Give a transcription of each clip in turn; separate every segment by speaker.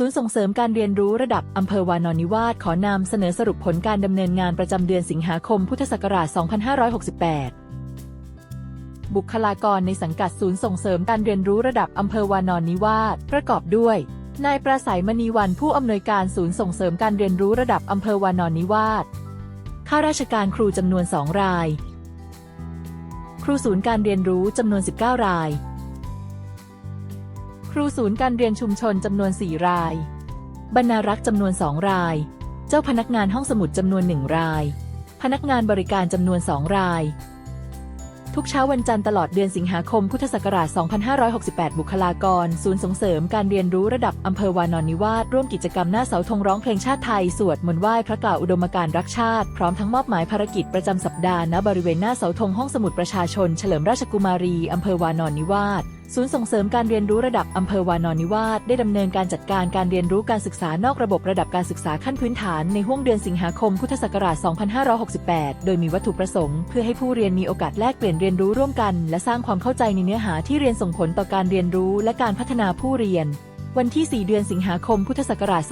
Speaker 1: ศูนย์ส่งเสริมการเรียนรู้ระดับอำเภอวานอนนิวาสขอนำเสนอสรุปผลการดำเนินงานประจำเดือนสิงหาคมพุทธศักราช 2568 บุคลากรในสังกัดศูนย์ส่งเสริมการเรียนรู้ระดับอำเภอวานอนนิวาสประกอบด้วย นายประสัยมณีวันผู้อำนวยการศูนย์ส่งเสริมการเรียนรู้ระดับอำเภอวานอนนิวาสข้าราชการครูจำนวน 2 ราย ครูศูนย์การเรียนรู้จำนวน 19 ราย ครูศูนย์การเรียนชุมชนจำนวน 4 ราย บรรณารักษ์จำนวน 2 ราย เจ้าพนักงานห้องสมุดจำนวน 1 ราย พนักงานบริการจำนวน 2 ราย ทุกเช้าวันจันทร์ตลอดเดือนสิงหาคมพุทธศักราช 2568 บุคลากร ศูนย์ส่งเสริมการเรียนรู้ระดับอำเภอวานอนนิวาสร่วมกิจกรรมหน้าเสาธงร้องเพลงชาติไทย สวดมนต์ไหว้พระกล่าวอุดมการรักชาติ พร้อมทั้งมอบหมายภารกิจประจำสัปดาห์ณบริเวณหน้าเสาธงห้องสมุดประชาชน เฉลิมราชกุมารีอำเภอวานอนนิวาส ศูนย์ส่งเสริมการเรียนรู้ระดับอำเภอวานอนนิวาสได้ดำเนินการจัดการการเรียนรู้การศึกษานอกระบบระดับการศึกษาขั้นพื้นฐานในห้วงเดือนสิงหาคมพุทธศักราช 2568 โดยมีวัตถุประสงค์เพื่อให้ผู้เรียนมีโอกาสแลกเปลี่ยนเรียนรู้ร่วมกัน และสร้างความเข้าใจในเนื้อหาที่เรียนส่งผลต่อการเรียนรู้และการพัฒนาผู้เรียน วันที่ 4 เดือนสิงหาคม พุทธศักราช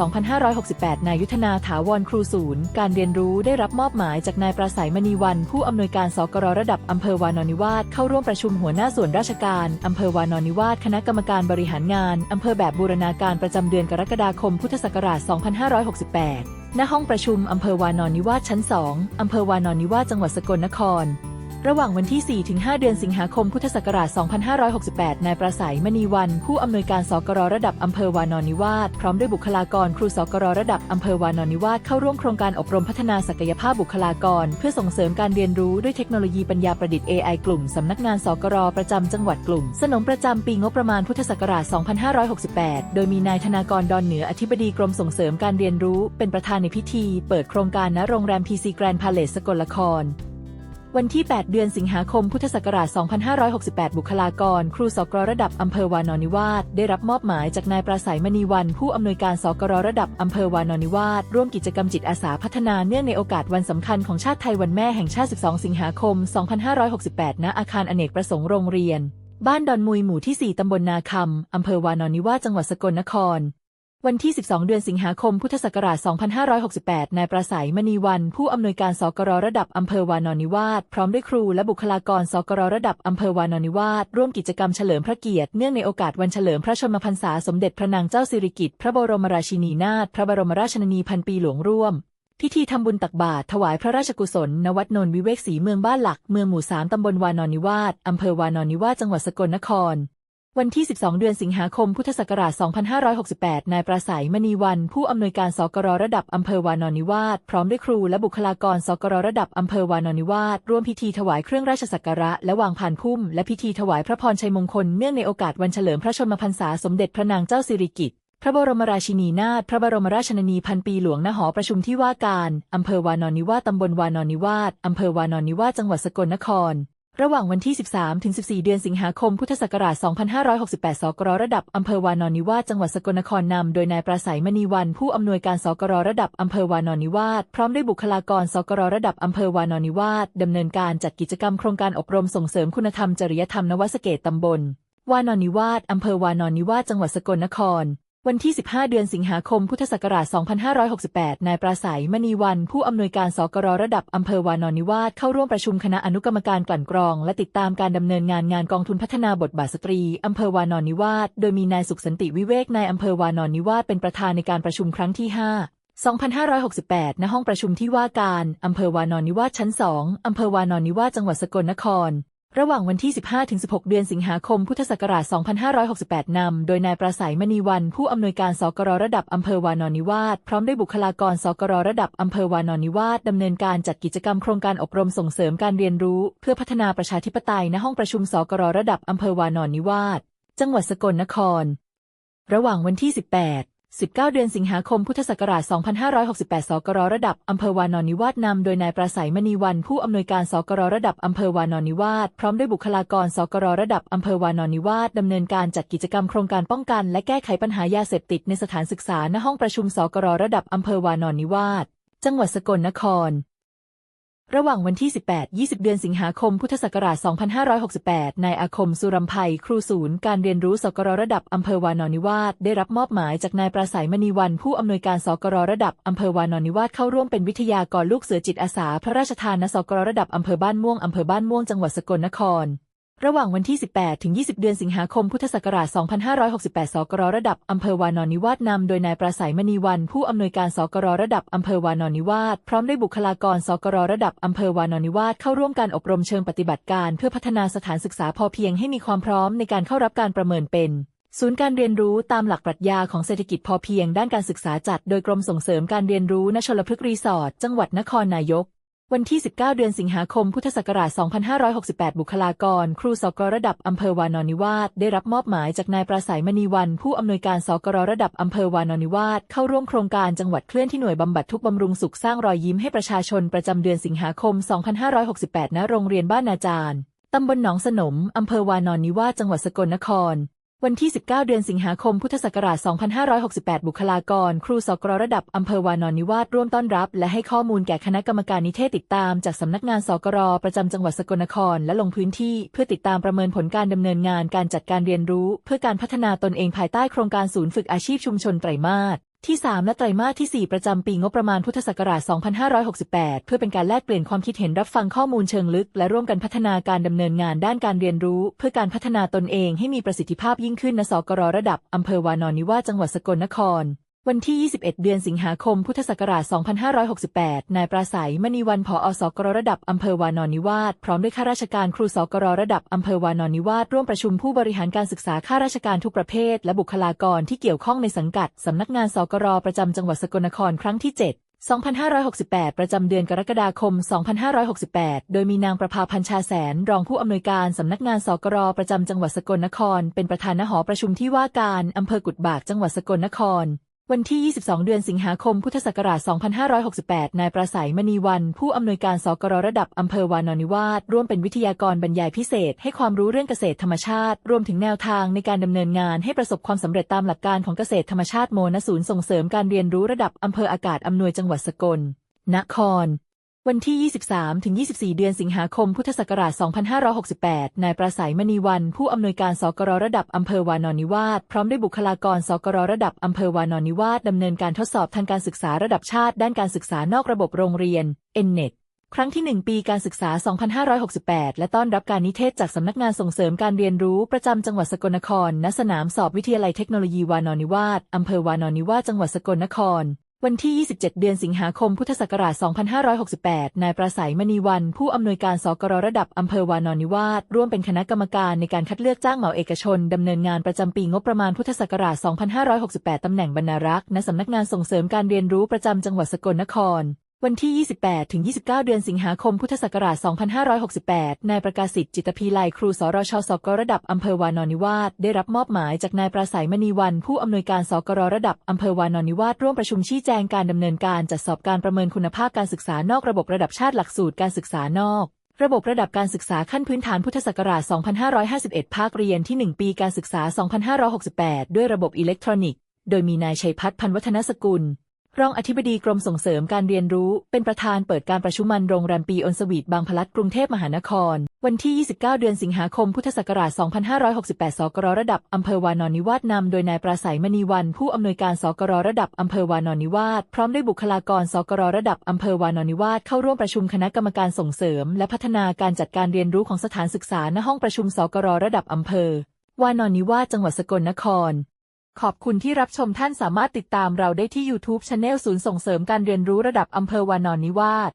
Speaker 1: 2568 นายยุทธนาถาวรครูศูนย์ การเรียนรู้ได้รับมอบหมายจากนายประสัยมณีวัน ผู้อำนวยการสกรระดับอำเภอวานอนิวาสเข้าร่วมประชุมหัวหน้าส่วนราชการอำเภอวานอนิวาสคณะกรรมการบริหารงานอำเภอแบบบูรณาการประจำเดือนกรกฎาคม พุทธศักราช 2568 ณ ห้องประชุมอำเภอวานอนนิวาสชั้น 2อำเภอวานอนนิวาสจังหวัดสกลนคร ระหว่างวันที่ 4-5 เดือนสิงหาคมพุทธศักราช 2568 นายประสัยมณีวัน ผู้อำนวยการสกรระดับอำเภอวานอนนิวาสพร้อมด้วยบุคลากรครูสกรระดับอำเภอวานอนนิวาสเข้าร่วมโครงการอบรมพัฒนาศักยภาพบุคลากร เพื่อส่งเสริมการเรียนรู้ด้วยเทคโนโลยีปัญญาประดิษฐ์ AI กลุ่มสำนักงานสกรประจำจังหวัดกลุ่ม สนมประจำปีงบประมาณพุทธศักราช 2568 โดยมีนายธนากรดอนเหนืออธิบดีกรมส่งเสริมการเรียนรู้ เป็นประธานในพิธี เปิดโครงการณโรงแรม PC Grand Palace สกลนคร วันที่ 8 เดือนสิงหาคม พุทธศักราช 2568 บุคลากร ครูสกรระดับอำเภอวานอนนิวาสได้รับมอบหมายจากนายประสัยมณีวัน ผู้อำนวยการสกรระดับอำเภอวานอนนิวาสร่วมกิจกรรมจิตอาสาพัฒนาเนื่องในโอกาสวันสำคัญของชาติไทยวันแม่แห่งชาติ 12 สิงหาคม 2568 ณ อาคารอเนกประสงค์โรงเรียน บ้านดอนมุยหมู่ที่ 4 ตำบลนาคำอำเภอวานอนนิวาสจังหวัดสกลนคร วันที่ 12 เดือนสิงหาคม พุทธศักราช 2568 นายประสัยมณีวัน ผู้อำนวยการสกรระดับอำเภอวานอนนิวาส พร้อมด้วยครูและบุคลากรสกรระดับอำเภอวานอนนิวาส ร่วมกิจกรรมเฉลิมพระเกียรติ เนื่องในโอกาสวันเฉลิมพระชนมพรรษาสมเด็จพระนางเจ้าสิริกิติ์ พระบรมราชินีนาถ พระบรมราชชนนีพันปีหลวงร่วม พิธีทำบุญตักบาตรถวายพระราชกุศล ณ วัดนนวิเวกศรีเมืองบ้านหลัก เมืองหมู่สามตำบลวานอนนิวาสอำเภอวานอนนิวาส จังหวัดสกลนคร วันที่ 12 เดือนสิงหาคม พุทธศักราช 2568 นายประสัยมณีวัน ผู้อำนวยการสกรระดับอำเภอวานอนนิวาสพร้อมด้วยครูและบุคลากรสกรระดับอำเภอวานอนนิวาสร่วมพิธีถวายเครื่องราชสักการะและวางผ่านพุ่ม และพิธีถวายพระพรชัยมงคลเนื่องในโอกาสวันเฉลิมพระชนมพรรษาสมเด็จพระนางเจ้าสิริกิติ์พระบรมราชินีนาถพระบรมราชนนีพันปีหลวงณหอประชุมที่ว่าการอำเภอวานอนนิวาสตำบลวานอนนิวาสอำเภอวานอนนิวาสจังหวัดสกลนคร ระหว่างวันที่ 13 ถึง 14 เดือนสิงหาคม พุทธศักราช 2568 สกรระดับอำเภอวานอนนิวาส จังหวัดสกลนครนำ โดยนายประสัยมณีวัน ผู้อำนวยการสกรระดับอำเภอวานอนนิวาส พร้อมด้วยบุคลากรสกรระดับอำเภอวานอนนิวาสดำเนินการจัดกิจกรรมโครงการอบรมส่งเสริมคุณธรรมจริยธรรมนวสเกตตำบล วานอนนิวาสอำเภอวานอนนิวาส จังหวัดสกลนคร วันที่ 15 เดือนสิงหาคม พุทธศักราช 2568 นายประสัยมณีวัน ผู้อำนวยการสกรระดับอำเภอวานอนนิวาสเข้าร่วมประชุมคณะอนุกรรมการกลั่นกรอง และติดตามการดำเนินงานงานกองทุนพัฒนาบทบาทสตรีอำเภอวานอนนิวาสโดยมีนายสุขสันติวิเวกนายอำเภอวานอนนิวาสเป็นประธานในการประชุมครั้งที่ 5 2568 ณ ห้องประชุมที่ว่าการอำเภอวานอนนิวาสชั้น 2อำเภอวานอนนิวาสจังหวัดสกลนคร ระหว่างวันที่ 15-16 เดือนสิงหาคม พุทธศักราช 2568 นำ โดยนายประสัยมณีวัน ผู้อำนวยการสกรระดับอำเภอวานอนนิวาส พร้อมด้วยบุคลากรสกรระดับอำเภอวานอนนิวาสดำเนินการจัดกิจกรรมโครงการอบรมส่งเสริมการเรียนรู้ เพื่อพัฒนาประชาธิปไตยณห้องประชุมสกรระดับอำเภอวานอนนิวาส จังหวัดสกลนคร ระหว่างวันที่ 18 19 เดือนสิงหาคมพุทธศักราช 2568 สกรระดับอำเภอวานอนนิวาสนำโดยนายประสัยมณีวันผู้อำนวยการสกรระดับอำเภอวานอนนิวาสพร้อมด้วยบุคลากรสกรระดับอำเภอวานอนนิวาสดำเนินการจัดกิจกรรมโครงการป้องกัน และแก้ไขปัญหายาเสพติดในสถานศึกษาณห้องประชุมสกรระดับอำเภอวานอนนิวาสจังหวัดสกลนคร ระหว่างวันที่ 18-20 เดือนสิงหาคม พุทธศักราช 2568 นายอาคม สุรัมไพครูศูนย์ การเรียนรู้ สกรระดับอำเภอวานอนนิวาส ได้รับมอบหมายจากนายประสายมณีวัน ผู้อำนวยการสกรระดับอำเภอวานอนนิวาส เข้าร่วมเป็นวิทยากรลูกเสือจิตอาสา พระราชทานณสกรระดับอำเภอบ้านม่วงอำเภอบ้านม่วง จังหวัดสกลนคร ระหว่างวันที่ 18 ถึง 20 เดือนสิงหาคม พุทธศักราช 2568 สกรระดับอำเภอวานอนนิวาสนำโดยนายประสัยมณีวัน ผู้อำนวยการสกรระดับอำเภอวานอนนิวาสพร้อมด้วยบุคลากรสกรระดับอำเภอวานอนนิวาสเข้าร่วมการอบรมเชิงปฏิบัติการ เพื่อพัฒนาสถานศึกษาพอเพียงให้มีความพร้อมในการเข้ารับการประเมินเป็น ศูนย์การเรียนรู้ตามหลักปรัชญาของเศรษฐกิจพอเพียงด้านการศึกษาจัด โดยกรมส่งเสริมการเรียนรู้ณชลพฤกษ์รีสอร์ทจังหวัดนครนายก วันที่ 19 เดือนสิงหาคม พุทธศักราช 2568 บุคลากร ครูสกระดับอำเภอวานอนนิวาสได้รับมอบหมายจากนายประสัยมณีวัน ผู้อำนวยการสกรระดับอำเภอวานอนนิวาสเข้าร่วมโครงการจังหวัดเคลื่อนที่หน่วยบำบัดทุกบำรุงสุขสร้างรอยยิ้มให้ประชาชนประจำเดือนสิงหาคม 2568 ณ โรงเรียนบ้านนาจารย์ ตำบลหนองสนม อำเภอวานอนนิวาสจังหวัดสกลนคร วันที่ 19 เดือนสิงหาคม พุทธศักราช 2568 บุคลากร ครูสกรระดับอำเภอวานอนนิวาสร่วมต้อนรับ และให้ข้อมูลแก่คณะกรรมการนิเทศติดตามจากสำนักงานสกรประจำจังหวัดสกลนครและลงพื้นที่เพื่อติดตามประเมินผลการดำเนินงานการจัดการเรียนรู้ เพื่อการพัฒนาตนเองภายใต้โครงการศูนย์ฝึกอาชีพชุมชนไตรมาส ที่ 3 และไตรมาสที่ 4 ประจำปีงบประมาณพุทธศักราช 2568 เพื่อเป็นการแลกเปลี่ยนความคิดเห็นรับฟังข้อมูลเชิงลึก และร่วมกันพัฒนาการดำเนินงานด้านการเรียนรู้ เพื่อการพัฒนาตนเองให้มีประสิทธิภาพยิ่งขึ้นณสกรระดับอำเภอวานอนนิวาสจังหวัดสกลนคร วันที่ 21 เดือนสิงหาคม พุทธศักราช 2568 นายปราศัย มณีวันผอสกรระดับอำเภอวานอนนิวาส พร้อมด้วยข้าราชการครูสกรระดับอำเภอวานอนนิวาส ร่วมประชุมผู้บริหารการศึกษาข้าราชการทุกประเภท และบุคลากรที่เกี่ยวข้องในสังกัด สำนักงานสกรประจำจังหวัดสกลนครครั้งที่ 7 2568 ประจำเดือนกรกฎาคม 2568 โดยมีนางประภาพันชาแสน รองผู้อำนวยการสำนักงานสกรประจำจังหวัดสกลนคร เป็นประธานหอประชุมที่ว่าการอำเภอกุดบากจังหวัดสกลนคร วันที่ 22 เดือนสิงหาคม พุทธศักราช 2568 นายประสัยมณีวัน ผู้อำนวยการสกรระดับอำเภอวานอนนิวาสร่วมเป็นวิทยากรบรรยายพิเศษ ให้ความรู้เรื่องเกษตรธรรมชาติ รวมถึงแนวทางในการดำเนินงานให้ประสบความสำเร็จตามหลักการของเกษตรธรรมชาติโมนศูนย์ส่งเสริมการเรียนรู้ระดับอำเภออากาศอำนวยจังหวัดสกลนคร วันที่ 23 ถึง 24 เดือนสิงหาคม พุทธศักราช 2568 นายประสัยมณีวัน ผู้อำนวยการสกรระดับอำเภอวานอนนิวาส พร้อมด้วยบุคลากรสกรระดับอำเภอวานอนนิวาสดำเนินการทดสอบทางการศึกษาระดับชาติ ด้านการศึกษานอกระบบโรงเรียน ENNET ครั้งที่ 1 ปีการศึกษา 2568 และต้อนรับการนิเทศจากสำนักงานส่งเสริมการเรียนรู้ประจำจังหวัดสกลนคร ณ สนามสอบวิทยาลัยเทคโนโลยีวานอนนิวาสอำเภอวานอนนิวาสจังหวัดสกลนคร วันที่ 27 เดือนสิงหาคม พุทธศักราช 2568 นายประสัยมณีวัน ผู้อำนวยการสกรระดับอำเภอวานอนนิวาสร่วมเป็นคณะกรรมการในการคัดเลือกจ้างเหมาเอกชน ดำเนินงานประจำปีงบประมาณพุทธศักราช 2568 ตำแหน่งบรรณารักษ์ ณ สำนักงานส่งเสริมการเรียนรู้ประจำจังหวัดสกลนคร วันที่ 28 ถึง 29 เดือนสิงหาคม พุทธศักราช 2568 นายประกาศสิทธิ์จิตพีไลครูสรชสกระดับอำเภอวานอนนิวาสได้รับมอบหมายจากนายประสัยมณีวัน ผู้อำนวยการสกรระดับอำเภอวานอนนิวาสร่วมประชุมชี้แจงการดำเนินการจัดสอบการประเมินคุณภาพการศึกษานอกระบบระดับชาติหลักสูตรการศึกษานอก ระบบระดับการศึกษาขั้นพื้นฐานพุทธศักราช 2551 ภาคเรียนที่ 1 ปีการศึกษา 2568 ด้วยระบบอิเล็กทรอนิกส์ โดยมีนายชัยพัฒน์พันวัฒนสกุล รองอธิบดีกรมส่งเสริมการเรียนรู้ เป็นประธานเปิดการประชุมมันโรงแรมปีออนสวีทบางพลัดกรุงเทพมหานคร วันที่ 29 เดือนสิงหาคมพุทธศักราช 2568 สกรระดับอำเภอวานอนนิวาสนำโดยนายประสัยมณีวันผู้อำนวยการสกรระดับอำเภอวานอนนิวาสพร้อมด้วยบุคลากรสกรระดับอำเภอวานอนนิวาสเข้าร่วมประชุมคณะกรรมการส่งเสริม และพัฒนาการจัดการเรียนรู้ของสถานศึกษาณห้องประชุมสกรระดับอำเภอวานอนนิวาสจังหวัดสกลนคร ขอบคุณที่รับชมท่านสามารถติดตามเราได้ที่ YouTube Channel ศูนย์ส่งเสริมการเรียนรู้ระดับอำเภอวานอนนิวาส